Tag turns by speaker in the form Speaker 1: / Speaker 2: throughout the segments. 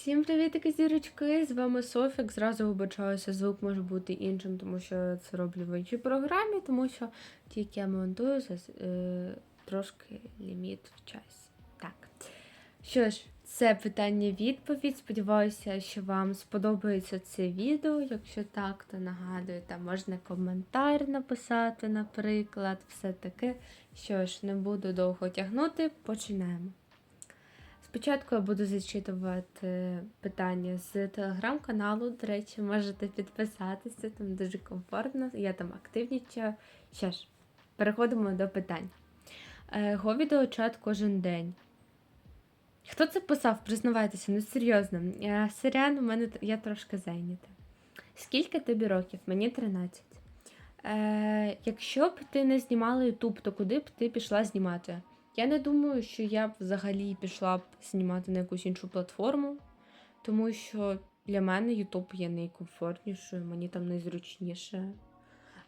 Speaker 1: Всім привіт, зірочки! З вами Софік. Зразу вибачаюся, звук може бути іншим, тому що я це роблю в іншій програмі, тому що тільки я монтую зас- е, трошки ліміт в часі. Так. Що ж, це питання-відповідь. Сподіваюся, що вам сподобається це відео. Якщо так, то нагадую, там можна коментар написати, наприклад, все таке. Що ж, не буду довго тягнути, починаємо. Спочатку я буду зачитувати питання з телеграм-каналу. До речі, можете підписатися, там дуже комфортно, я там активнічаю. Що ж, переходимо до питань. Е, Го відеочат кожен день. Хто це писав? Признавайтеся, ну серйозно. Е, Сирян, у мене я трошки зайнята. Скільки тобі років? Мені 13. Е, якщо б ти не знімала Ютуб, то куди б ти пішла знімати? Я не думаю, що я б взагалі пішла б знімати на якусь іншу платформу, тому що для мене YouTube є найкомфортнішою, мені там найзручніше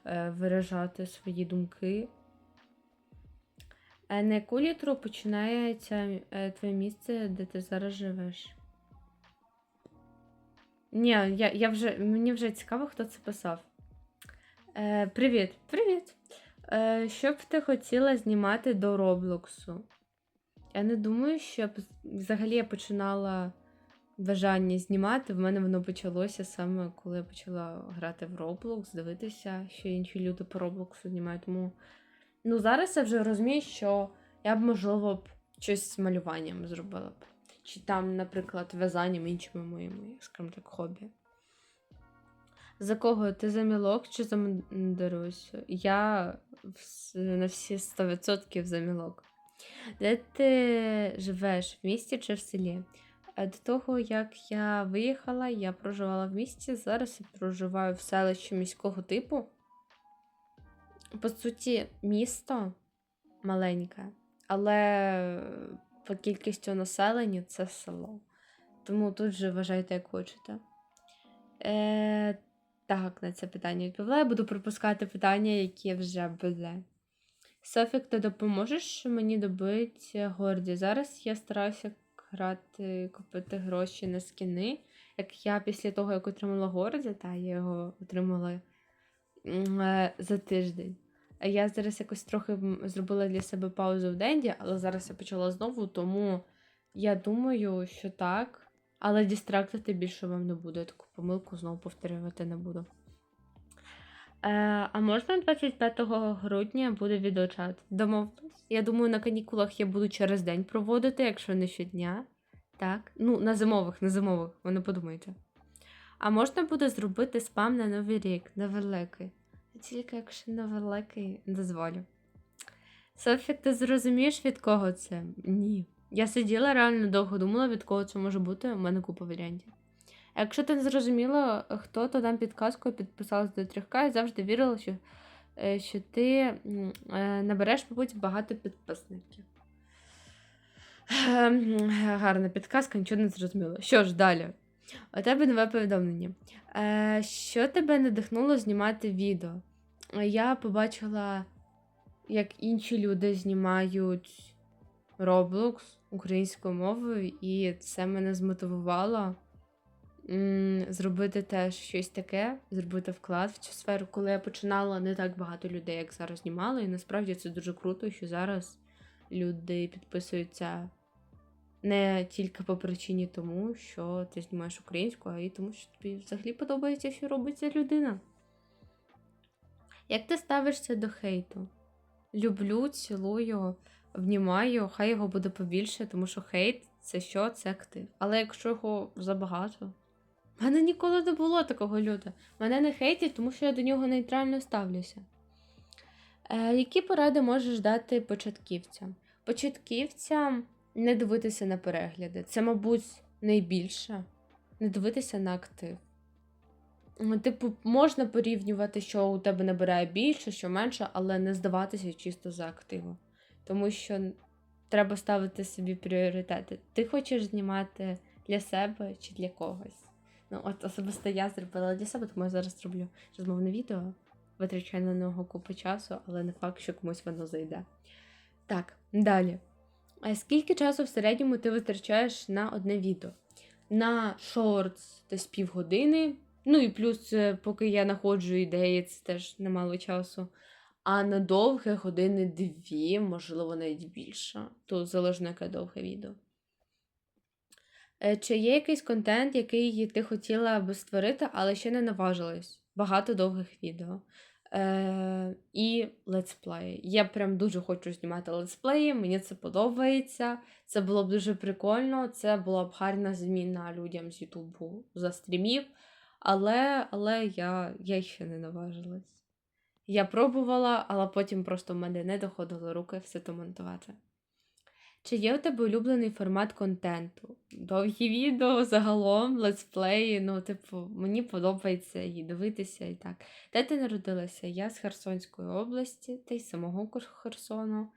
Speaker 1: е, виражати свої думки. Е, на яку літеру починається е, твоє місце, де ти зараз живеш? Ні, я, я вже, мені вже цікаво, хто це писав. Е, привіт, привіт. Е, що б ти хотіла знімати до Роблоксу? Я не думаю, що взагалі я починала бажання знімати. В мене воно почалося саме коли я почала грати в Roblox, дивитися, що інші люди по Роблоксу знімають. Тому ну, зараз я вже розумію, що я б, можливо, б щось з малюванням зробила б. Чи там, наприклад, в'язанням іншими моїми, скажімо так, хобі. За кого? Ти за мілок чи за Мандарусю? Я на всі 100% за мілок. Де ти живеш? В місті чи в селі? Е, До того, як я виїхала, я проживала в місті. Зараз я проживаю в селищі міського типу. По суті, місто маленьке, але по кількістю населення це село. Тому тут же вважайте, як хочете. Е, так, на це питання відповіла. Я буду пропускати питання, які вже були. Софік, ти допоможеш мені добити горді? Зараз я стараюся грати, купити гроші на скіни. Як я після того, як отримала горді, та я його отримала е, за тиждень. Я зараз якось трохи зробила для себе паузу в денді, але зараз я почала знову, тому я думаю, що так. Але дістрактити більше вам не буду. Я таку помилку знову повторювати не буду. Е, а можна 25 грудня буде відеочат? Домовились? Я думаю, на канікулах я буду через день проводити, якщо не щодня. Так. Ну, на зимових, на зимових, ви не подумайте. А можна буде зробити спам на Новий рік, на великий. Тільки якщо на великий дозволю. Софік, ти зрозумієш, від кого це? Ні. Я сиділа реально довго думала, від кого це може бути. У мене купа варіантів. Якщо ти не зрозуміла, хто, то дам підказку, підписалась до 3К і завжди вірила, що, е, що ти е, набереш, мабуть, багато підписників. Ем, Гарна підказка, нічого не зрозуміло. Що ж, далі. У тебе нове повідомлення. Е, що тебе надихнуло знімати відео? Я побачила, як інші люди знімають Roblox українською мовою, і це мене змотивувало зробити теж щось таке, зробити вклад в цю сферу. Коли я починала, не так багато людей, як зараз знімало, і насправді це дуже круто, що зараз люди підписуються не тільки по причині тому, що ти знімаєш українську, а й тому, що тобі взагалі подобається, що робить ця людина. Як ти ставишся до хейту? Люблю, цілую, обнімаю, хай його буде побільше, тому що хейт це що? Це актив. Але якщо його забагато. В мене ніколи не було такого люта. Мене не хейтять, тому що я до нього нейтрально ставлюся. Е, які поради можеш дати початківцям? Початківцям не дивитися на перегляди. Це, мабуть, найбільше. Не дивитися на актив. Типу, можна порівнювати, що у тебе набирає більше, що менше, але не здаватися чисто за активом. Тому що треба ставити собі пріоритети. Ти хочеш знімати для себе чи для когось. Ну, от особисто я зробила для себе, тому я зараз зроблю розмовне відео. Витрачаю на нього купу часу, але не факт, що комусь воно зайде. Так, далі. А скільки часу в середньому ти витрачаєш на одне відео? на шортс десь півгодини. Ну і плюс, е, поки я знаходжу ідеї, це теж немало часу. А на довге години дві, можливо, навіть більше. То залежно, яке довге відео. Е, Чи є якийсь контент, який ти хотіла би створити, але ще не наважилась? Багато довгих відео. Е, і летсплеї. Я прям дуже хочу знімати летсплеї, мені це подобається. Це було б дуже прикольно. Це була б гарна зміна людям з Ютубу за стрімів. Але, але я, я ще не наважилась. Я пробувала, але потім просто в мене не доходили руки все то монтувати. Чи є у тебе улюблений формат контенту? Довгі відео, загалом, летсплеї. Ну, типу, мені подобається і дивитися і так. Де ти народилася? Я з Херсонської області, та й самого Херсону,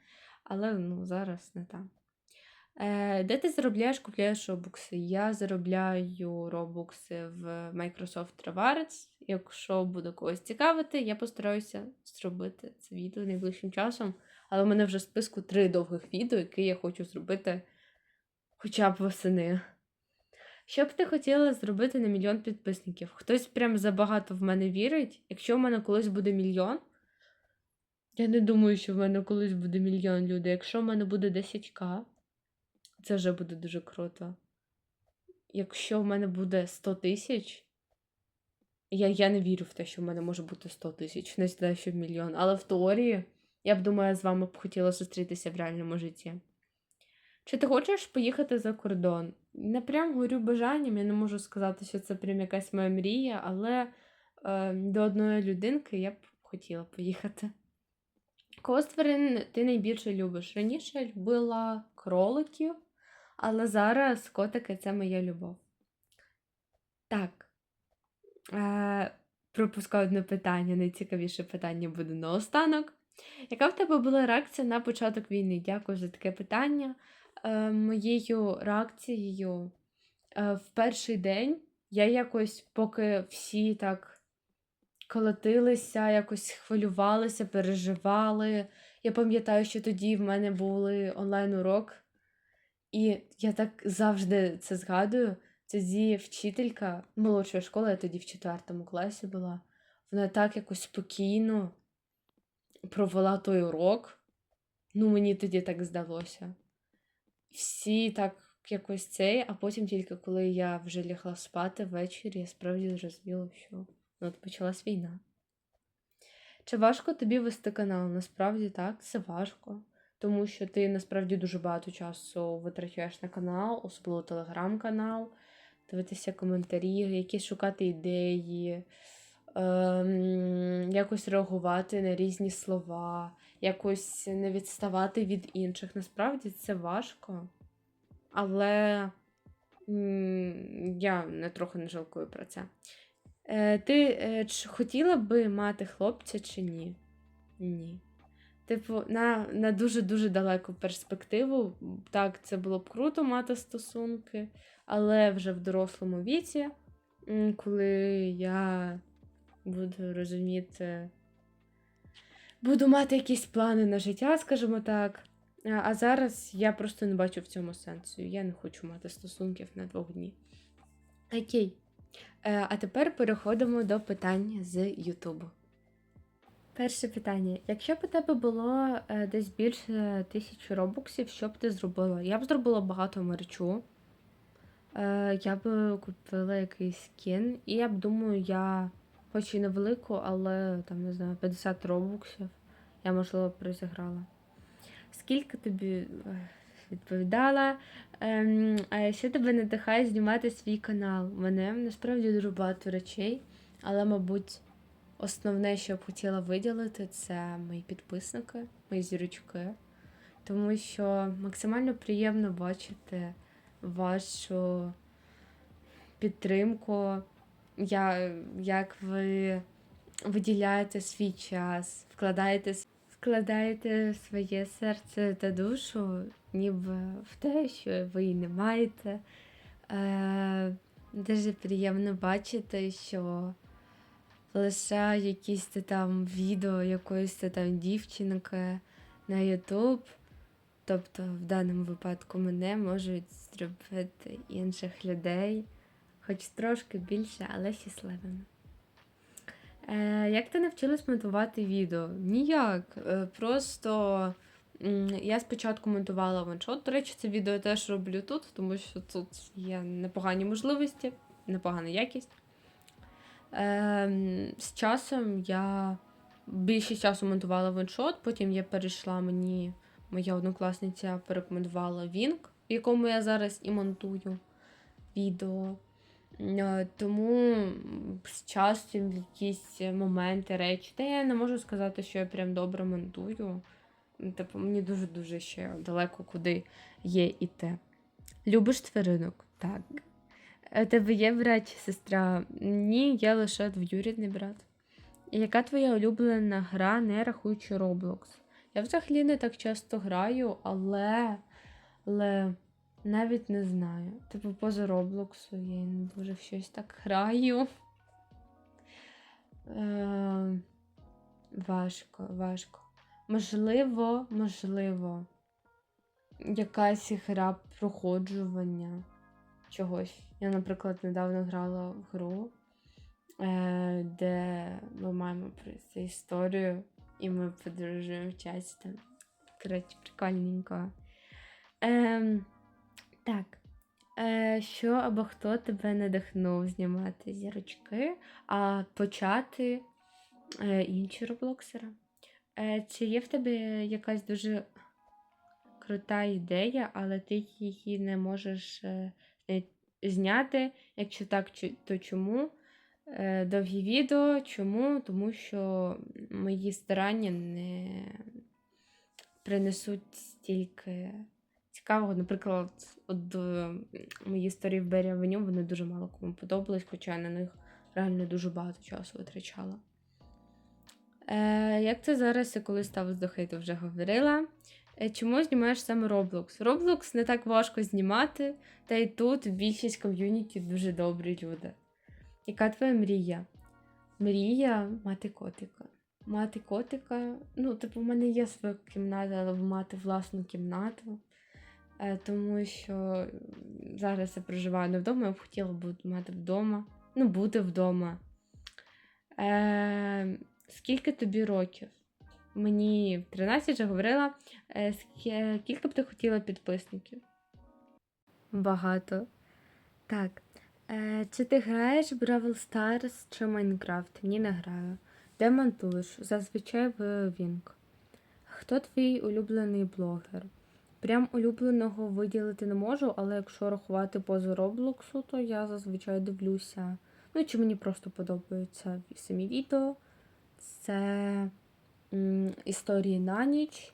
Speaker 1: але ну, зараз не там. Е, де ти заробляєш, купляєш робокси? Я заробляю робокси в Microsoft Rewards. Якщо буде когось цікавити, я постараюся зробити це відео найближчим часом. Але в мене вже в списку три довгих відео, які я хочу зробити хоча б восени. Що б ти хотіла зробити на мільйон підписників? Хтось прям забагато в мене вірить. Якщо в мене колись буде мільйон, я не думаю, що в мене колись буде мільйон людей. Якщо в мене буде 10к, це вже буде дуже круто. Якщо в мене буде 100 тисяч, я, я не вірю в те, що в мене може бути 100 тисяч, не знаю, що мільйон. Але в теорії, я б думаю, з вами б хотіла зустрітися в реальному житті. Чи ти хочеш поїхати за кордон? Не прям горю бажанням, я не можу сказати, що це прям якась моя мрія, але е, до одної людинки я б хотіла поїхати. Кого тварин ти найбільше любиш? Раніше я любила кроликів, але зараз котики це моя любов. Так. Е, пропускаю одне питання, найцікавіше питання буде наостанок. Яка в тебе була реакція на початок війни? Дякую за таке питання. Е, моєю реакцією е, в перший день я якось, поки всі так колотилися, якось хвилювалися, переживали. Я пам'ятаю, що тоді в мене були онлайн-урок, і я так завжди це згадую. Тоді вчителька молодшої школи, я тоді в четвертому класі була, вона так якось спокійно провела той урок. Ну, мені тоді так здалося. Всі так якось цей, а потім тільки коли я вже лягла спати ввечері, я справді зрозуміла, що ну, от почалась війна. Чи важко тобі вести канал? Насправді так, це важко. Тому що ти насправді дуже багато часу витрачаєш на канал, особливо телеграм-канал, дивитися коментарі, якісь шукати ідеї, ем, якось реагувати на різні слова, якось не відставати від інших. Насправді це важко. Але я не трохи не жалкую про це. Е, ти е, хотіла би мати хлопця чи ні? Ні. Типу, на, на дуже-дуже далеку перспективу, так, це було б круто мати стосунки, але вже в дорослому віці, коли я буду розуміти, буду мати якісь плани на життя, скажімо так. А, зараз я просто не бачу в цьому сенсу. Я не хочу мати стосунків на двох дні. Окей. Е, а тепер переходимо до питань з Ютубу. Перше питання. Якщо б у тебе було е, десь більше тисячі робоксів, що б ти зробила? Я б зробила багато мерчу. Е, я б купила якийсь скін. І я б думаю, я, хоч і невелику, але там, не знаю, 50 робоксів я, можливо, б розіграла. Скільки тобі відповідала? Ем, що тебе надихає знімати свій канал? Мене насправді дуже багато речей, але, мабуть, основне, що я б хотіла виділити, це мої підписники, мої зірочки. Тому що максимально приємно бачити вашу підтримку, я, як ви виділяєте свій час, вкладаєте, вкладаєте своє серце та душу, ніби в те, що ви її не маєте. Е, дуже приємно бачити, що лише якісь там відео якоїсь там дівчинки на Ютуб Тобто, в даному випадку мене можуть зробити інших людей, хоч трошки більше, але щасливими. Е, як ти навчилась монтувати відео? Ніяк. Е, просто м, я спочатку монтувала ваншот. До речі, це відео я теж роблю тут, тому що тут є непогані можливості, непогана якість. Е, з часом я більше часу монтувала ваншот, потім я перейшла мені, моя однокласниця порекомендувала Вінк, в якому я зараз і монтую відео. Е, Тому з часом якісь моменти, речі. Та я не можу сказати, що я прям добре монтую. Типу, мені дуже-дуже ще далеко куди є іти. Любиш тваринок? Так. Е, тебе є брат чи сестра? Ні, я лише двоюрідний брат. Яка твоя улюблена гра, не рахуючи Roblox? Я взагалі не так часто граю, але, але навіть не знаю. Типу, поза Роблоксу я не дуже в щось так граю. Е, важко, важко. Можливо, можливо, якась гра проходжування чогось. Я, наприклад, недавно грала в гру, е, де ми маємо пройти історію, і ми подорожуємо в часі. Там. Коротше, прикольненько. Ем, так. Е, що або хто тебе надихнув знімати зірочки, а почати е, інші роблоксери? Е, чи є в тебе якась дуже крута ідея, але ти її не можеш е, зняти? Якщо так, то чому? Е, довгі відео. Чому? Тому що мої старання не принесуть стільки цікавого. Наприклад, от е, мої історії в Беріавеню вони дуже мало кому подобались, хоча я на них реально дуже багато часу витрачала. Е, як це зараз, я коли до хейту, вже говорила. Е, чому знімаєш саме Roblox? Roblox не так важко знімати, та й тут більшість ком'юніті дуже добрі люди. Яка твоя мрія? Мрія мати котика. Мати котика. Ну, типу, в мене є своя кімната, але мати власну кімнату. Е, тому що зараз я проживаю не вдома, я б хотіла б мати вдома. Ну, бути вдома. Е, скільки тобі років? Мені в 13 вже говорила. Е, скільки б ти хотіла підписників? Багато. Так. Е, чи ти граєш в Brawl Stars чи Minecraft? Ні, не граю. Де монтуєш? Зазвичай в Вінк. Хто твій улюблений блогер? Прям улюбленого виділити не можу, але якщо рахувати поза Роблоксу, то я зазвичай дивлюся. Ну, чи мені просто подобаються самі відео. Це історії на ніч.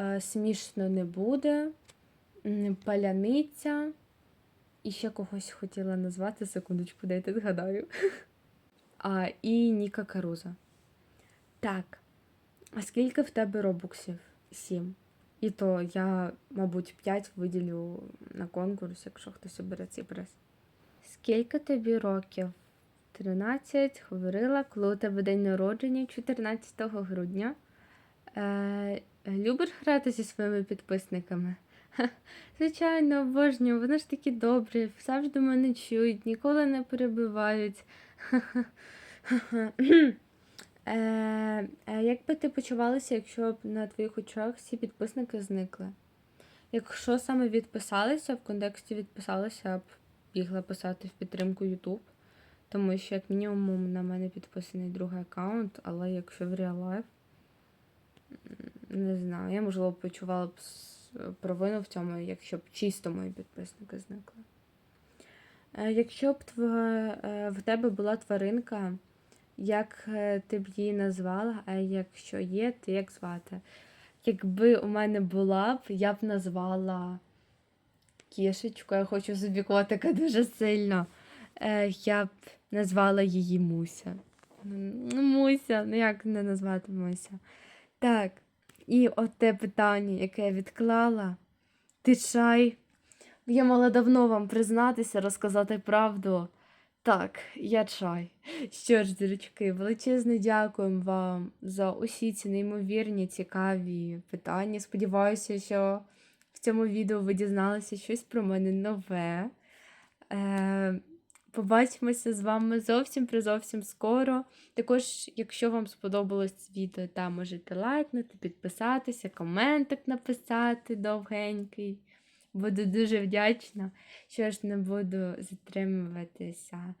Speaker 1: Е, смішно не буде. Паляниця. І ще когось хотіла назвати, секундочку, дайте згадаю. А, і Ніка Каруза. Так. А скільки в тебе робоксів? Сім. І то я, мабуть, 5 виділю на конкурс, якщо хтось обере цей приз. Скільки тобі років? 13, говорила, коли у тебе день народження 14 грудня. Е, любиш грати зі своїми підписниками? Ха, Звичайно, обожнюю, вони ж такі добрі, завжди мене чують, ніколи не перебивають. Е, як би ти почувалася, якщо б на твоїх очах всі підписники зникли? Якщо саме відписалися, в контексті відписалися, б бігла писати в підтримку YouTube, тому що, як мінімум, на мене підписаний другий аккаунт, але якщо в real life, не знаю, я, можливо, почувала б провину в цьому, якщо б чисто мої підписники зникли. Е, Якщо б е, в тебе була тваринка, як е, ти б її назвала, а якщо є, то як звати? Якби у мене була б, я б назвала кішечку, я хочу собі котика дуже сильно. Е, Я б назвала її Муся. Ну, Муся, ну як не назвати Муся? Так, і от те питання, яке я відклала. Ти чай. Я мала давно вам признатися, розказати правду. Так, я чай. Що ж, зірочки, величезне дякуємо вам за усі ці неймовірні, цікаві питання. Сподіваюся, що в цьому відео ви дізналися щось про мене нове. Е, побачимося з вами зовсім призовсім скоро. Також, якщо вам сподобалось відео, там можете лайкнути, підписатися, коментик написати довгенький. Буду дуже вдячна. Що ж не буду затримуватися.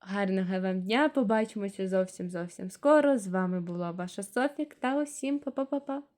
Speaker 1: Гарного вам дня! Побачимося зовсім зовсім скоро. З вами була ваша Софік та усім па-па-па-па!